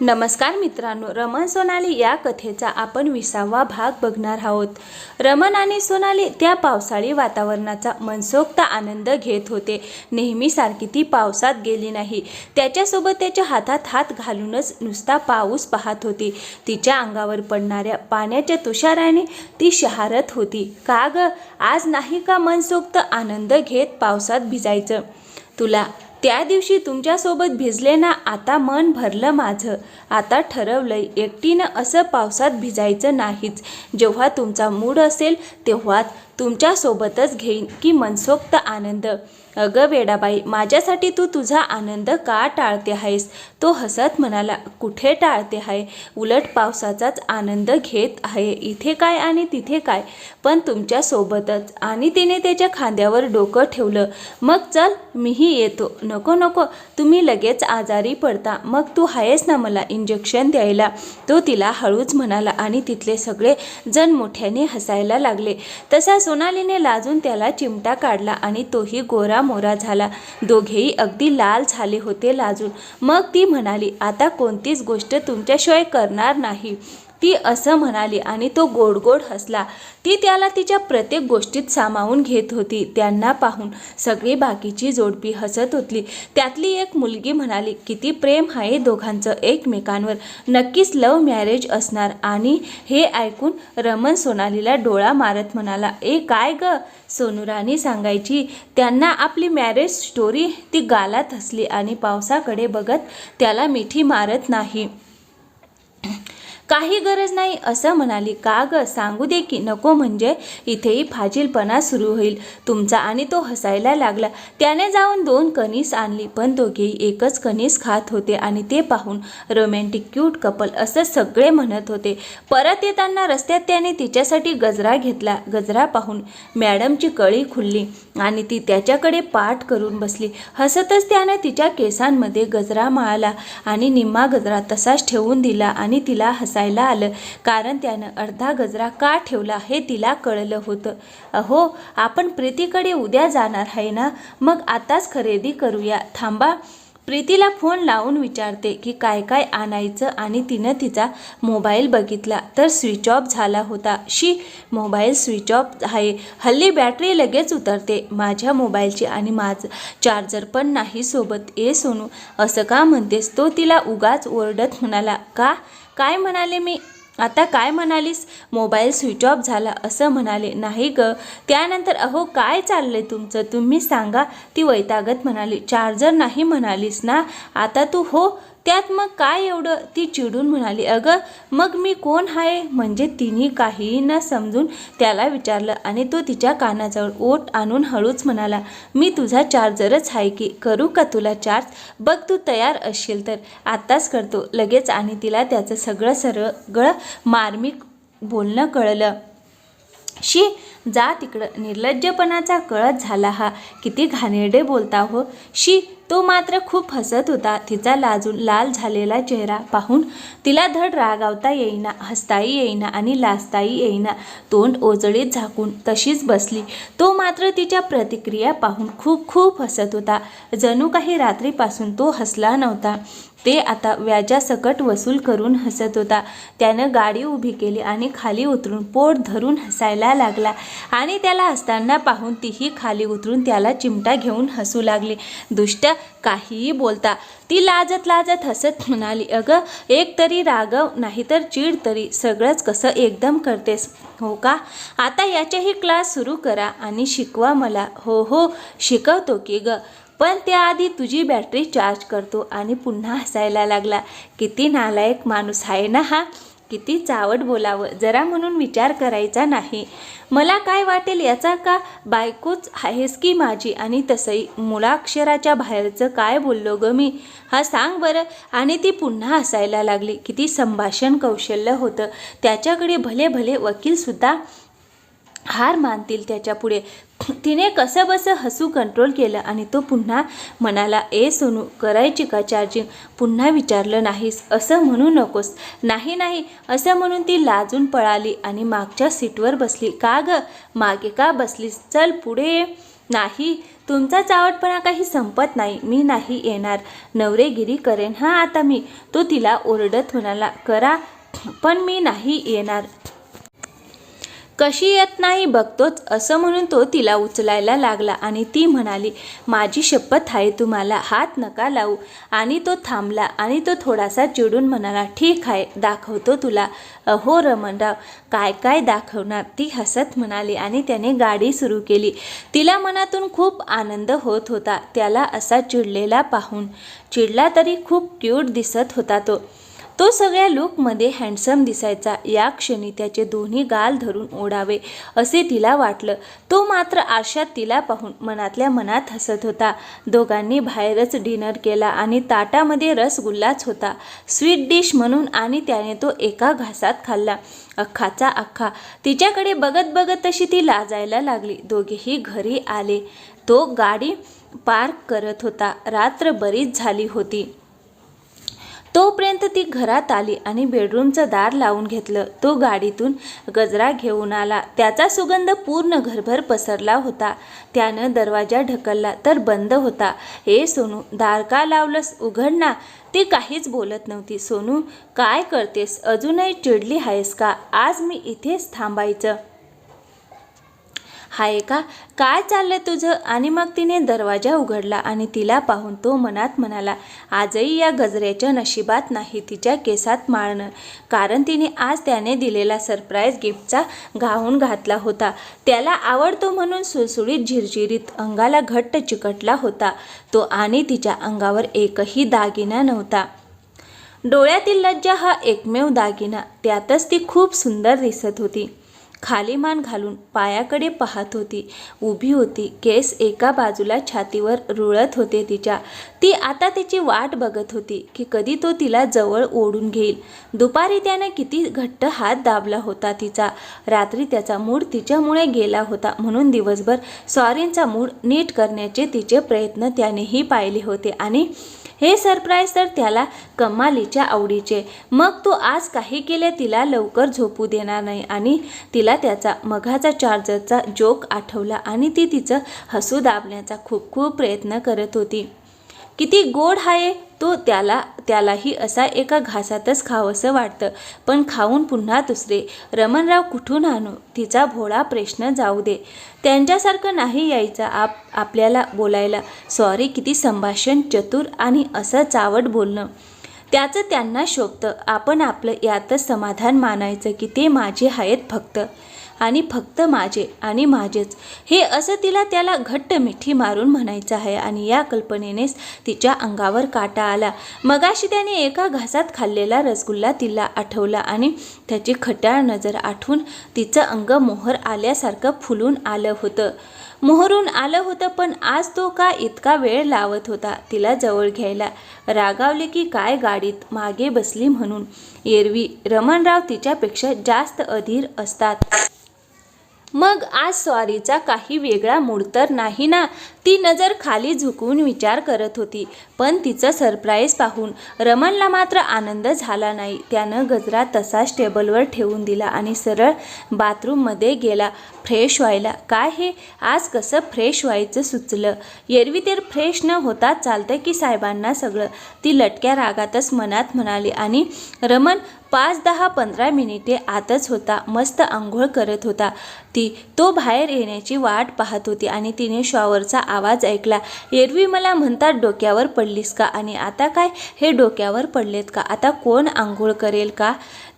नमस्कार मित्रांनो रमण सोनाली या कथेचा आपण विसावा भाग बघणार आहोत. रमण आणि सोनाली त्या पावसाळी वातावरणाचा मनसोक्त आनंद घेत होते. नेहमीसारखी ती पावसात गेली नाही. त्याच्यासोबत त्याच्या हातात हात घालूनच नुसता पाऊस पाहत होती. तिच्या अंगावर पडणाऱ्या पाण्याच्या तुषाराने ती शहारत होती. का ग? आज नाही का मनसोक्त आनंद घेत पावसात भिजायचं? तुला त्या दिवशी तुमच्यासोबत भिजले ना आता मन भरलं माझं. आता ठरवलंय एकटीनं असं पावसात भिजायचं नाहीच. जेव्हा तुमचा मूड असेल तेव्हाच तुमच्यासोबतच घेईन की मनसोक्त आनंद. अगं वेडाबाई माझ्यासाठी तू तुझा आनंद का टाळते आहेस? तो हसत म्हणाला कुठे टाळते आहे? उलट पावसाचाच आनंद घेत आहे. इथे काय आणि तिथे काय? पण तुमच्यासोबतच. आणि तिने त्याच्या खांद्यावर डोकं ठेवलं. मग चल मीही येतो. नको नको. तुम्ही लगेच आजारी पडता. मग तू आहेस ना मला इंजेक्शन द्यायला? तो तिला हळूच म्हणाला आणि तिथले सगळे जण मोठ्याने हसायला लागले. तसा सोनालीने लाजून त्याला चिमटा काढला आणि तोही गोरा मोरा झाला. दोघेही अगदी लाल झाले होते लाजून. मग ती म्हणाली आता कोणतीच गोष्ट तुमच्याशिवाय करणार नाही. ती असं म्हणाली आणि तो गोड गोड हसला. ती त्याला तिच्या प्रत्येक गोष्टीत सामावून घेत होती. त्यांना पाहून सगळी बाकीची जोडपी हसत होती. त्यातली एक मुलगी म्हणाली किती प्रेम आहे दोघांचं एकमेकांवर. नक्कीच लव मॅरेज असणार. आणि हे ऐकून रमन सोनालीला डोळा मारत म्हणाला ए काय ग? सोनुराणी सांगायची. त्यांना आपली मॅरेज स्टोरी ती गालात हसली आणि पावसाकडे बघत त्याला मिठी मारत नाही. काही गरज नाही असं म्हणाली. का ग? सांगू दे की नको म्हणजे. इथेही फाजीलपणा सुरू होईल. तुमचा आणि तो हसायला लागला. त्याने जाऊन दोन कणीस आणली. पण दोघेही एकच कणीस खात होते आणि ते पाहून रोमॅन्टिक क्यूट कपल असं सगळे म्हणत होते. परत येताना रस्त्यात त्याने तिच्यासाठी गजरा घेतला. गजरा पाहून मॅडमची कळी खुलली आणि ती त्याच्याकडे पाठ करून बसली. हसतच त्याने तिच्या केसांमध्ये गजरा माळला आणि निम्मा गजरा तसाच ठेवून दिला आणि तिला हस हसायला आलं. कारण त्यानं अर्धा गजरा का ठेवला हे तिला कळलं होतं. अहो आपण प्रीतीकडे उद्या जाणार आहे ना? मग आताच खरेदी करूया. थांबा. प्रीतीला फोन लावून विचारते की काय काय आणायचं आणि तिनं तिचा मोबाईल बघितला तर स्विच ऑफ झाला होता. शी मोबाईल स्विच ऑफ आहे. हल्ली बॅटरी लगेच उतरते. माझ्या मोबाईलची आणि माझं चार्जर पण नाही सोबत. ए सोनू असं का म्हणतेस? तो तिला उगाच ओरडत म्हणाला. का? काय म्हणाले मी? आता काय म्हणालीस? मोबाईल स्विच ऑफ झाला असं म्हणाले. नाही ग. त्यानंतर अहो काय चाललंय तुमचं? तुम्ही सांगा. ती वैतागत म्हणाली. चार्जर नाही म्हणालीस ना? आता तू हो त्यात मग काय एवढं? ती चिडून म्हणाली अगं मग मी कोण आहे? म्हणजे तिने काहीही न समजून त्याला विचारलं आणि तो तिच्या कानाजवळ ओट आणून हळूच म्हणाला मी तुझा चार्जरच आहे की? करू का तुला चार्ज? बघ तू तयार असशील तर. आत्ताच करतो. लगेच आणि तिला त्याचं सगळं सरगळं मार्मिक बोलणं कळलं. शी जा तिकडं. निर्लज्जपणाचा कळत झाला हा. किती घाणेरडे बोलता हो. शी तो मात्र खूप हसत होता. तिचा लाजून लाल झालेला चेहरा पाहून तिला धड रागावता येईना हसताही येईना आणि लाजताही येईना. तोंड ओजळीत झाकून तशीच बसली. तो मात्र तिच्या प्रतिक्रिया पाहून खूप खूप हसत होता. जणू काही रात्रीपासून तो हसला नव्हता. ते आता व्याजासकट वसूल करून हसत होता. त्यानं गाडी उभी केली आणि खाली उतरून पोट धरून हसायला लागला आणि त्याला हसताना पाहून तीही खाली उतरून त्याला चिमटा घेऊन हसू लागली. दुष्ट काहीही बोलता. ती लाजत लाजत हसत म्हणाली अगं एक तरी रागव नाहीतर चीड तरी. सगळंच कसं एकदम करतेस. हो का? आता याचेही क्लास सुरू करा आणि शिकवा मला. हो हो शिकवतो की ग. पण त्याआधी तुझी बॅटरी चार्ज करतो. आणि पुन्हा हसायला लागला. किती नालायक माणूस आहे ना हा. किती चावट बोलावं? जरा म्हणून विचार करायचा नाही. मला काय वाटेल याचा का बायकोच आहेस की माझी? आणि तसंही मुळाक्षराच्या बाहेरचं काय बोललो ग मी? हा सांग बरं. आणि ती पुन्हा हसायला लागली. किती संभाषण कौशल्य होतं. त्याच्याकडे भले भले वकीलसुद्धा हार मानतील त्याच्या पुढे तिने कसंबसं हसू कंट्रोल केलं आणि तो पुन्हा मनाला ए सोनू करायची का चार्जिंग पुन्हा विचारलं नाहीस. असं म्हणू नकोस. नाही नाही. असं म्हणून ती लाजून पळाली आणि मागच्या सीटवर बसली. का ग? मागे का बसलीस? चल पुढे. नाही. तुमचा चावटपणा काही संपत नाही. मी नाही येणार. नवरेगिरी करेन. हा आता मी. तो तिला ओरडत म्हणाला करा. पण मी नाही येणार. कशी येत नाही बघतोच असं म्हणून तो तिला उचलायला लागला आणि ती म्हणाली माझी शपथ आहे तुम्हाला हात नका लावू. आणि तो थांबला आणि तो थोडासा चिडून म्हणाला ठीक आहे दाखवतो तुला. अहो रमणराव काय काय दाखवणार? ती हसत म्हणाली आणि त्याने गाडी सुरू केली. तिला मनातून खूप आनंद होत होता त्याला असा चिडलेला पाहून. चिडला तरी खूप क्यूट दिसत होता तो. तो सगळ्या लुकमध्ये हँडसम दिसायचा. या क्षणी त्याचे दोन्ही गाल धरून ओढावे असे तिला वाटलं. तो मात्र आरशात तिला पाहून मनातल्या मनात हसत होता. दोघांनी बाहेरच डिनर केला आणि ताटामध्ये रसगुल्लाच होता. स्वीट डिश म्हणून आणि त्याने तो एका घासात खाल्ला. अख्खाचा अख्खा. तिच्याकडे बघत बघत तशी ती लाजायला लागली. दोघेही घरी आले. तो गाडी पार्क करत होता. रात्र बरीच झाली होती. तोपर्यंत ती घरात आली आणि बेडरूमचं दार लावून घेतलं. तो गाडीतून गजरा घेऊन आला. त्याचा सुगंध पूर्ण घरभर पसरला होता. त्यानं दरवाजा ढकलला तर बंद होता. हे सोनू दार का लावलंस? उघड ना. ती काहीच बोलत नव्हती. सोनू काय करतेस? अजूनही चिडली आहेस का? आज मी इथेच थांबायचं. हाय का? काय चाललं तुझं? आणि मग तिने दरवाजा उघडला आणि तिला पाहून तो मनात म्हणाला आजही या गजऱ्याच्या नशिबात नाही तिच्या केसात माळणं. कारण तिने आज त्याने दिलेला सरप्राईज गिफ्टचा घाऊन घातला होता. त्याला आवडतो म्हणून सुळसुळीत झिरझिरीत अंगाला घट्ट चिकटला होता. तो आणि तिच्या अंगावर एकही दागिना नव्हता. डोळ्यातील लज्जा हा एकमेव दागिना. त्यातच ती खूप सुंदर दिसत होती. खाली मान घालून पायाकडे पाहत होती. उभी होती. केस एका बाजूला छातीवर रुळत होते तिच्या. ती आता त्याची वाट बघत होती की कधी तो तिला जवळ ओढून घेईल. दुपारी त्यानं किती घट्ट हात दाबला होता तिचा. रात्री त्याचा मूड तिच्यामुळे गेला होता. म्हणून दिवसभर सॉरींचा मूड नीट करण्याचे तिचे प्रयत्न त्यानेही पाहिले होते आणि हे सरप्राईज तर त्याला कमालीच्या आवडीचे. मग तो आज काही केले तिला लवकर झोपू देणार नाही आणि तिला त्याचा मघाचा चार्जरचा जोक आठवला आणि ती तिचं हसू दाबण्याचा खूप खूप प्रयत्न करत होती. किती गोड आहे तो त्याला त्यालाही असा एका घासातच खावंसं वाटतं. पण खाऊन पुन्हा दुसरे. रमणराव कुठून आणू? तिचा भोळा प्रश्न जाऊ दे. त्यांच्यासारखं नाही यायचं आप आपल्याला बोलायला. सॉरी किती संभाषण चतुर आणि असं चावट बोलणं. त्याचं त्यांना शोभतं. आपण आपलं यातच समाधान मानायचं की ते माझे आहेत फक्त. आणि फक्त माझे आणि माझेच. हे असं तिला त्याला घट्ट मिठी मारून म्हणायचं आहे आणि या कल्पनेनेच तिच्या अंगावर काटा आला. मगाशी त्याने एका घासात खाल्लेला रसगुल्ला तिला आठवला आणि त्याची खट्याळ नजर आठवून तिचं अंग मोहर आल्यासारखं फुलून आलं होतं. मोहरून आलं होतं पण आज तो का इतका वेळ लावत होता तिला जवळ घ्यायला? रागावले की काय गाडीत मागे बसली म्हणून? एरवी रमणराव तिच्यापेक्षा जास्त अधीर असतात. मग आज स्वारीचा काही वेगळा मूड तर नाही ना? ती नजर खाली झुकवून विचार करत होती. पण तिचं सरप्राईज पाहून रमणला मात्र आनंद झाला नाही. त्यानं गजरा तसाच टेबलवर ठेवून दिला आणि सरळ बाथरूममध्ये गेला. फ्रेश व्हायला. काय हे? आज कसं फ्रेश व्हायचं सुचलं? एरवी तर फ्रेश न होता चालतं की साहेबांना सगळं? ती लटक्या रागातच मनात म्हणाली आणि रमण पाच दहा पंधरा मिनिटे आतच होता मस्त आंघोळ करत होता. ती तो बाहेर येण्याची वाट पाहत होती आणि तिने शॉवरचा आवाज ऐकला एरवी मला म्हणतात डोक्यावर पडलीस का? आणि आता काय? हे डोक्यावर पडलेत का? आता कोण आंघोळ करेल का?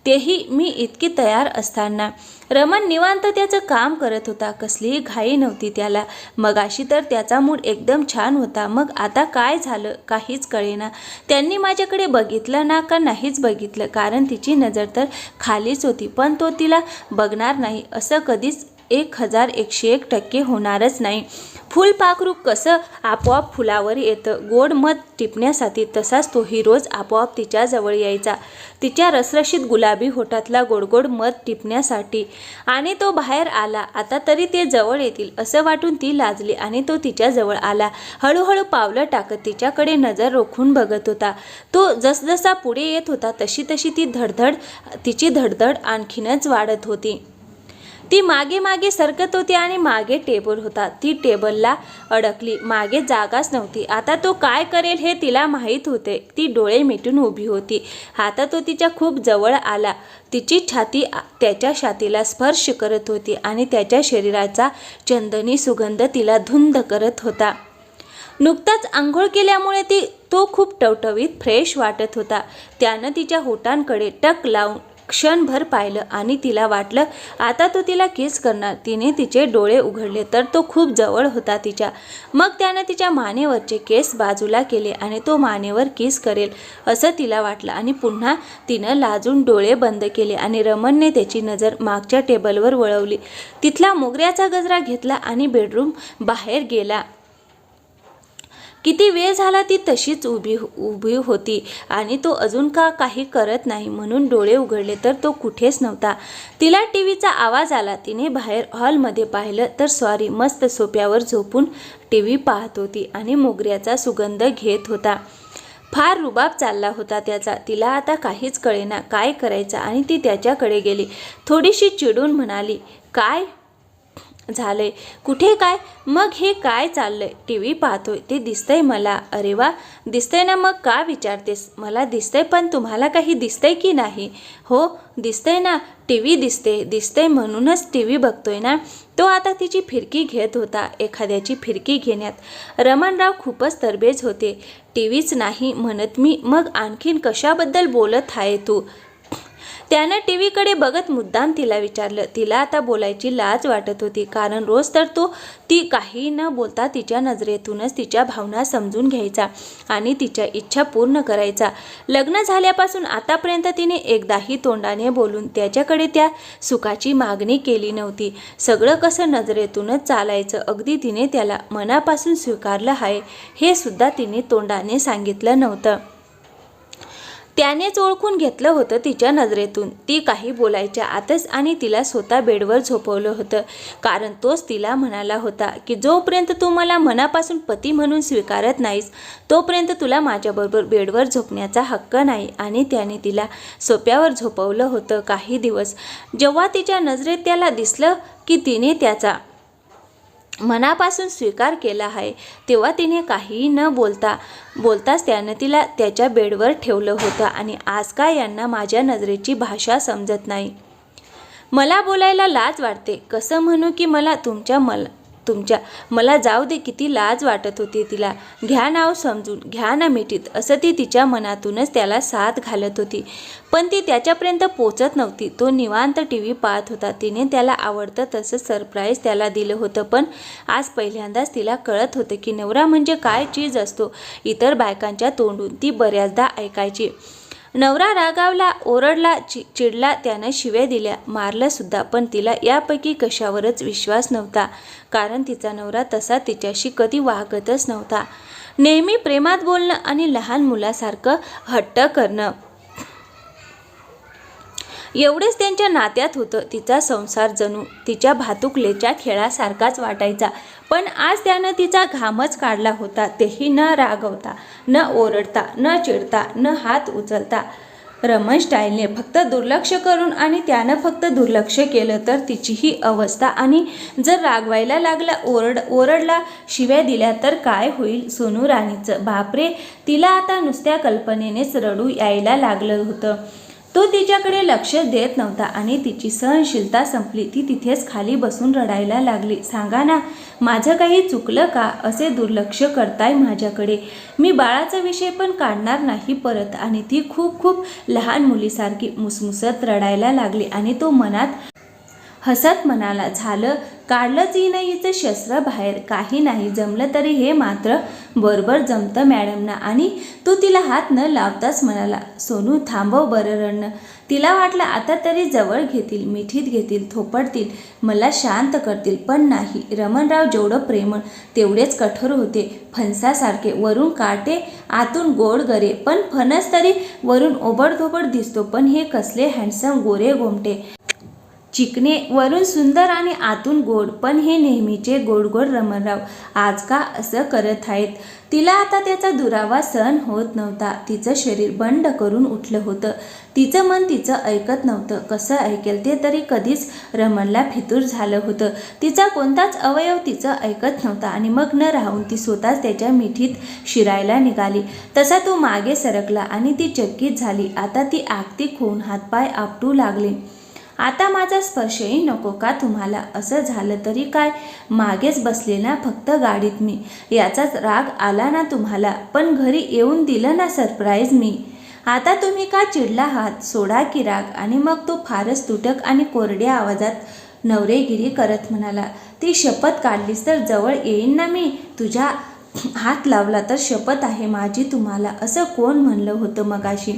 तेही मी इतकी तयार असताना. रमण निवांत त्याचं काम करत होता. कसलीही घाई नव्हती त्याला. मगाशी तर त्याचा मूड एकदम छान होता. मग आता काय झालं काहीच कळेना. त्यांनी माझ्याकडे बघितलं ना का नाहीच बघितलं. कारण तिची नजर तर खालीच होती. पण तो तिला बघणार नाही. असं कधीच एक हजार एकशे एक टक्के होणारच नाही. फुलपाखरू कसं आपोआप फुलावर येतं? गोड मध टिपण्यासाठी तसाच तोही रोज आपोआप तिच्याजवळ यायचा. तिच्या रसरशीत गुलाबी होठातला गोडगोड मध टिपण्यासाठी. आणि तो बाहेर आला. आता तरी ते जवळ येतील असं वाटून ती लाजली आणि तो तिच्याजवळ आला. हळूहळू पावलं टाकत तिच्याकडे नजर रोखून बघत होता. तो जसजसा पुढे येत होता तशी तशी ती धडधड तिची धडधड आणखीनच वाढत होती. ती मागे मागे सरकत होती आणि मागे टेबल होता. ती टेबलला अडकली. मागे जागाच नव्हती. आता तो काय करेल हे तिला माहीत होते. ती डोळे मिटून उभी होती. आता तो तिच्या खूप जवळ आला. तिची छाती त्याच्या छातीला स्पर्श करत होती आणि त्याच्या शरीराचा चंदनी सुगंध तिला धुंद करत होता. नुकताच आंघोळ केल्यामुळे ती तो खूप टवटवीत फ्रेश वाटत होता. त्यानं तिच्या होटांकडे टक लावून क्षणभर पाहिलं आणि तिला वाटलं आता तो तिला किस करणार. तिने तिचे डोळे उघडले तर तो खूप जवळ होता तिच्या. मग त्यानं तिच्या मानेवरचे केस बाजूला केले आणि तो मानेवर किस करेल असं तिला वाटलं. आणि पुन्हा तिनं लाजून डोळे बंद केले आणि रमणने त्याची नजर मागच्या टेबलवर वळवली. तिथला मोगऱ्याचा गजरा घेतला आणि बेडरूम बाहेर गेला. किती वेळ झाला ती तशीच उभी हो-, उभी होती आणि तो अजून का काही करत नाही म्हणून डोळे उघडले तर तो कुठेच नव्हता. तिला टी व्हीचा आवाज आला. तिने बाहेर हॉलमध्ये पाहिलं तर सॉरी मस्त सोप्यावर झोपून टी व्ही पाहत होती आणि मोगऱ्याचा सुगंध घेत होता. फार रुबाब चालला होता त्याचा. तिला आता काहीच कळेना. काय करायचं? आणि ती त्याच्याकडे गेली. थोडीशी चिडून म्हणाली काय? झालंय कुठे काय? मग हे काय चाललंय? टी. व्ही. पाहतोय. ते दिसतंय मला. अरे वा! दिसतंय ना मग का विचारतेस? मला दिसतंय पण तुम्हाला काही दिसतंय की नाही? हो दिसतंय ना. टी. व्ही. दिसते. दिसतंय म्हणूनच टी. व्ही. बघतोय ना. तो आता तिची फिरकी घेत होता एखाद्याची फिरकी घेण्यात. रमणराव खूपच तरबेज होते. टी. व्हीच नाही म्हणत मी. मग आणखीन कशाबद्दल बोलत आहे तू? त्यानं टी व्हीकडे बघत मुद्दाम तिला विचारलं. तिला आता बोलायची लाज वाटत होती. कारण रोज तर तो ती काही न बोलता तिच्या नजरेतूनच तिच्या भावना समजून घ्यायचा आणि तिच्या इच्छा पूर्ण करायचा. लग्न झाल्यापासून आतापर्यंत तिने एकदाही तोंडाने बोलून त्याच्याकडे त्या सुखाची मागणी केली नव्हती. सगळं कसं नजरेतूनच चालायचं अगदी तिने त्याला मनापासून स्वीकारलं आहे हे सुद्धा तिने तोंडाने सांगितलं नव्हतं. त्यानेच ओळखून घेतलं होतं तिच्या नजरेतून. ती काही बोलायच्या आतच आणि तिला स्वतः बेडवर झोपवलं होतं. कारण तोच तिला म्हणाला होता की जोपर्यंत तू मला मनापासून पती म्हणून स्वीकारत नाहीस तोपर्यंत तुला माझ्याबरोबर बेडवर झोपण्याचा हक्क नाही. आणि त्याने तिला सोप्यावर झोपवलं होतं काही दिवस. जेव्हा तिच्या नजरेत त्याला दिसलं की तिने त्याचा मनापासून स्वीकार केला आहे तेव्हा तिने काहीही न बोलता बोलताच त्यानं तिला त्याच्या बेडवर ठेवलं होतं आणि आज काय यांना माझ्या नजरेची भाषा समजत नाही. मला बोलायला लाज वाटते. कसं म्हणू की मला तुमच्या मला तुमच्या. मला जाऊ दे किती लाज वाटत होती तिला. घ्या नाव समजून घ्या ना मिठीत. असं ती तिच्या मनातूनच त्याला साथ घालत होती. पण ती त्याच्यापर्यंत पोचत नव्हती. तो निवांत टी व्ही पाहत होता. तिने त्याला आवडतं तसं सरप्राईज त्याला दिलं होतं. पण आज पहिल्यांदाच तिला कळत होतं की नवरा म्हणजे काय चीज असतो. इतर बायकांच्या तोंडून ती बऱ्याचदा ऐकायची. नवरा रागावला ओरडला चि चिडला त्यानं शिव्या दिल्या. मारलं सुद्धा पण तिला यापैकी कशावरच विश्वास नव्हता. कारण तिचा नवरा तसा तिच्याशी कधी वागतच नव्हता. नेहमी प्रेमात बोलणं आणि लहान मुलासारखं हट्ट करणं. एवढेच त्यांच्या नात्यात होतं. तिचा संसार जणू तिच्या भातुकलेच्या खेळासारखाच वाटायचा. पण आज त्यानं तिचा घामच काढला होता. तेही न रागवता न ओरडता न चिडता न हात उचलता. रमण स्टाईलने फक्त दुर्लक्ष करून आणि त्यानं फक्त दुर्लक्ष केलं तर तिचीही अवस्था आणि जर रागवायला लागला ओरड ओरडला शिव्या दिल्या तर काय होईल सोनू राणीचं? बापरे तिला आता नुसत्या कल्पनेनेच रडू यायला लागलं होतं. तो तिच्याकडे लक्ष देत नव्हता आणि तिची सहनशीलता संपली. ती तिथेच खाली बसून रडायला लागली. सांगा ना माझं काही चुकलं का? असे दुर्लक्ष करताय माझ्याकडे. मी बाळाचा विषय पण काढणार नाही परत. आणि ती खूप खूप लहान मुलीसारखी मुसमुसत रडायला लागली आणि तो मनात हसत म्हणाला झालं काढलंच हिनं हिचं शस्त्र बाहेर काही नाही. जमलं तरी हे मात्र बरोबर जमतं मॅडमना. आणि तो तिला हात न लावताच म्हणाला सोनू थांबव बरं रडणं तिला वाटलं आता तरी जवळ घेतील मिठीत घेतील थोपडतील मला शांत करतील. पण नाही रमणराव जेवढं प्रेमळ तेवढेच कठोर होते. फणसासारखे वरून काटे आतून गोड गरे. पण फणस तरी वरून ओबडधोबड दिसतो. पण हे कसले हँडसम गोरे गोमटे चिकणे वरून सुंदर आणि आतून गोड पण हे नेहमीचे गोड गोड रमणराव आज का असं करत आहेत? तिला आता त्याचा दुरावा सहन होत नव्हता. तिचं शरीर बंड करून उठलं होतं. तिचं मन तिचं ऐकत नव्हतं. कसं ऐकेल ते तरी कधीच रमणला फितूर झालं होतं. तिचा कोणताच अवयव तिचं ऐकत नव्हता आणि मग न राहून ती स्वतःच त्याच्या मिठीत शिरायला निघाली. तसा तो मागे सरकला आणि ती चकित झाली. आता ती आगती खून हातपाय आपटू लागले. आता माझा स्पर्शही नको का तुम्हाला? असं झालं तरी काय? मागेच बसले ना फक्त गाडीत मी. याचाच राग आला ना तुम्हाला? पण घरी येऊन दिलं ना सरप्राईज मी. आता तुम्ही का चिडला आहात? सोडा की राग. आणि मग तो फारच तुटक आणि कोरड्या आवाजात नवरेगिरी करत म्हणाला ती शपथ काढलीस तर जवळ येईन ना मी? तुझ्या हात लावला तर शपथ आहे माझी तुम्हाला. असं कोण म्हणलं होतं मगाशी?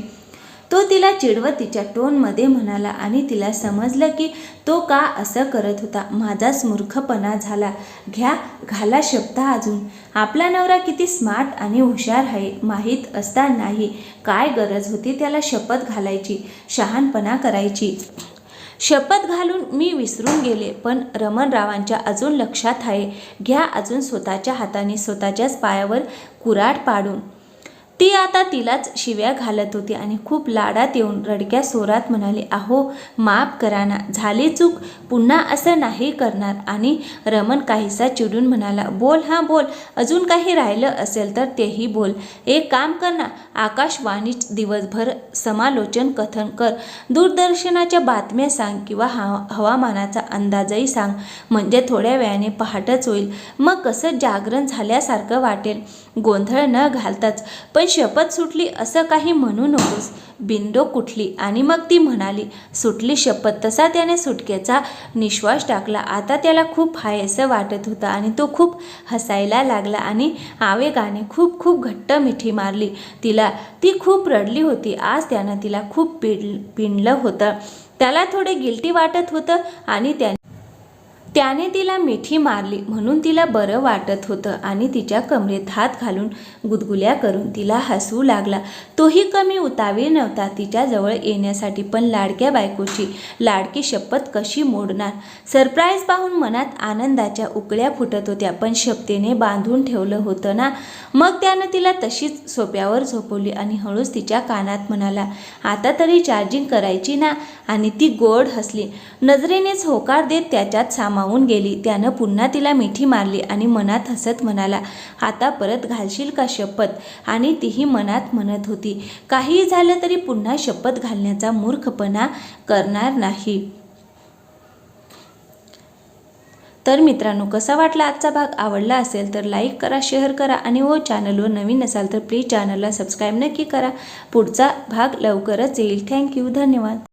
तो तिला चिडवत तिच्या टोनमध्ये म्हणाला आणि तिला समजलं की तो का असं करत होता. माझाच मूर्खपणा झाला. घ्या घाला शब्द अजून. आपला नवरा किती स्मार्ट आणि हुशार आहे माहीत असतानाही काय गरज होती त्याला शपथ घालायची शहाणपणा करायची? शपथ घालून मी विसरून गेले पण रमणरावांच्या अजून लक्षात आहे. घ्या अजून स्वतःच्या हाताने स्वतःच्याच पायावर कुराड पाडून. ती आता तिलाच शिव्या घालत होती आणि खूप लाडात येऊन रडक्या सोरात म्हणाली अहो माफ करा ना झाली चूक. पुन्हा असं नाही करणार. आणि रमण काहीसा चिडून म्हणाला बोल हां बोल. अजून काही राहिलं असेल तर तेही बोल. एक काम कर ना आकाशवाणीच दिवसभर समालोचन कथन कर. दूरदर्शनाच्या बातम्या सांग किंवा हवा हवामानाचा अंदाजही सांग. म्हणजे थोड्या वेळाने पहाटच होईल. मग कसं जागरण झाल्यासारखं वाटेल. गोंधळ न घालताच. पण शपथ सुटली असं काही म्हणू नकोस. बिंडो कुठली? आणि मग ती म्हणाली सुटली शपथ तसा त्याने सुटकेचा निश्वास टाकला. आता त्याला खूप हाय असं वाटत होतं आणि तो खूप हसायला लागला आणि आवेगाने खूप खूप घट्ट मिठी मारली. तिला ती खूप रडली होती. आज त्यानं तिला खूप पिड पिणलं होतं. त्याला थोडे गिल्टी वाटत होतं आणि त्या त्याने तिला मिठी मारली म्हणून तिला बरं वाटत होतं आणि तिच्या कमरेत हात घालून गुदगुल्या करून तिला हसवू लागला. तोही कमी उतावीर नव्हता तिच्याजवळ येण्यासाठी पण लाडक्या बायकोची लाडकी शपथ कशी मोडणार? सरप्राईज पाहून मनात आनंदाच्या उकळ्या फुटत होत्या पण शपथेने बांधून ठेवलं होतं ना? मग त्यानं तिला तशीच सोप्यावर झोपवली आणि हळूच तिच्या कानात म्हणाला आता तरी चार्जिंग करायची ना? आणि ती गोड हसली. नजरेनेच होकार देत त्याच्यात सामावून गेली. त्यानं पुन्हा तिला मिठी मारली आणि मनात हसत म्हणाला आता परत घालशील का शपथ? आणि तीही मनात म्हणत होती काहीही झालं तरी पुन्हा शपथ घालण्याचा मूर्खपणा करणार नाही. तर मित्रांनो कसा वाटला आजचा भाग? आवडला असेल तर लाईक करा शेअर करा आणि हो चॅनलवर नवीन असाल तर प्लीज चॅनलला सबस्क्राईब नक्की करा. पुढचा भाग लवकरच येईल. थँक्यू धन्यवाद.